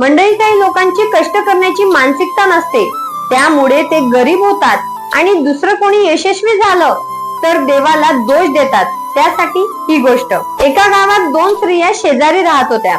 मंडळी काही लोकांची कष्ट करण्याची मानसिकता नसते. त्यामुळे ते गरीब होतात आणि दुसरं कोणी यशस्वी झालं तर देवाला दोष देतात. त्यासाठी ही गोष्ट. एका गावात दोन स्त्रिया शेजारी राहत होत्या.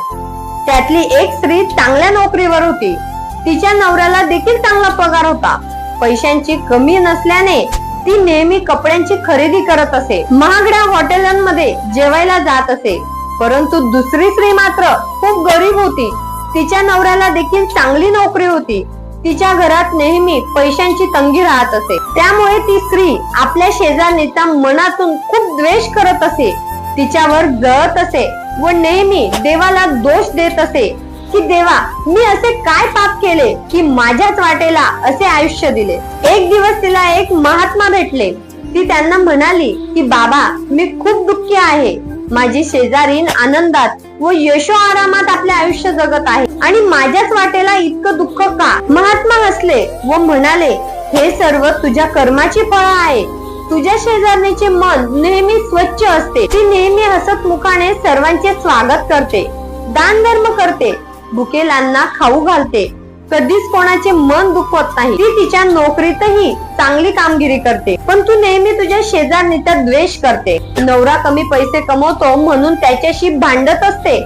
त्यातली एक स्त्री चांगल्या नोकरीवर होती. तिच्या नवऱ्याला देखील चांगला पगार होता. पैशांची कमी नसल्याने ती नेहमी कपड्यांची खरेदी करत असे. महागड्या हॉटेलांमध्ये जेवायला जात असे. परंतु दुसरी स्त्री मात्र खूप गरीब होती. तिच्या नवऱ्याला देखील चांगली नोकरी होती. तिच्या घरात नेहमी पैशांची तंगी राहत असे. त्यामुळे ती स्त्री आपल्या शेजारणीचा मनातून खूप द्वेष करत असे. तिच्यावर जळत असे व नेहमी देवाला दोष देत असे. की देवा मी असे काय पाप केले की माझ्याच वाटेला असे आयुष्य दिले? एक दिवस तिला एक महात्मा भेटले. ती त्यांना म्हणाली की बाबा मी खूप दुःखी आहे. माझी शेजारीन आनंदात व यशो आरामात आपले आयुष्य जगत आहे. आणि माझ्याच वाटेला इतकं दुःख का? महात्मा हसले व म्हणाले हे सर्व तुझ्या कर्माची फळ आहे तुझ्या शेजारणीचे मन नेहमी स्वच्छ असते. ती नेहमी हसत मुखाने सर्वांचे स्वागत करते. दान धर्म करते. भुकेलांना खाऊ घालते. कधीच कोणाचे मन दुखवत नाही. ती तिच्या नोकरीतही चांगली कामगिरी करते. पण तू नेहमी तुझ्या शेजारणीचा द्वेष करते. नवरा कमी पैसे कमवतो म्हणून त्याच्याशी भांडत असते.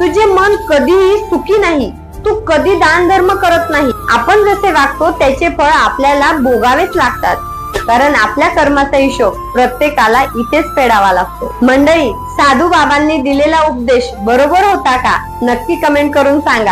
तुझे मन कधीही सुखी नाही. तू कधी दान धर्म करत नाही. आपण जसे वागतो त्याचे फळ आपल्याला भोगावेच लागतात. कारण आपल्या कर्माचा हिशोब प्रत्येकाला इथेच फेडावा लागतो. मंडळी साधू बाबांनी दिलेला उपदेश बरोबर होता का? नक्की कमेंट करून सांगा.